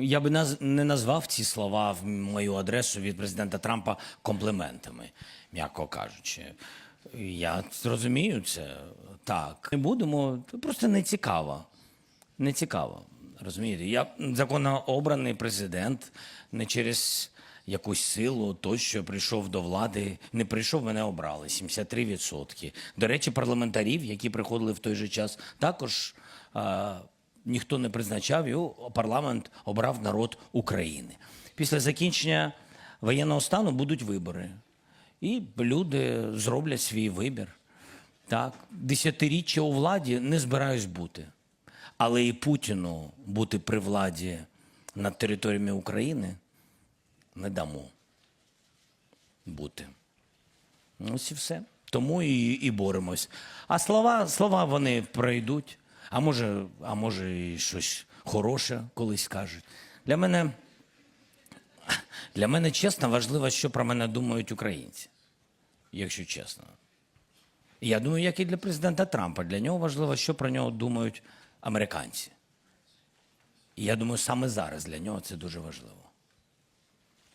Я би не назвав ці слова в мою адресу від президента Трампа компліментами, м'яко кажучи. Я розумію це так. Не будемо, просто не цікаво. Не цікаво. Розумієте? Я законно обраний президент не через якусь силу, тощо прийшов до влади. Не прийшов, мене обрали 73%. До речі, парламентарів, які приходили в той же час, також ніхто не призначав, і парламент обрав народ України. Після закінчення воєнного стану будуть вибори. І люди зроблять свій вибір. Так, десятиріччя у владі не збираюсь бути. Але і Путіну бути при владі над територіями України не дамо бути. Ось і все. Тому і, і боремось. А слова, слова вони пройдуть. А може, а може, і щось хороше колись скажуть. Для мене, для мене чесно важливо, що про мене думають українці, якщо чесно. Я думаю, як і для президента Трампа. Для нього важливо, що про нього думають американці. І я думаю, саме зараз для нього це дуже важливо.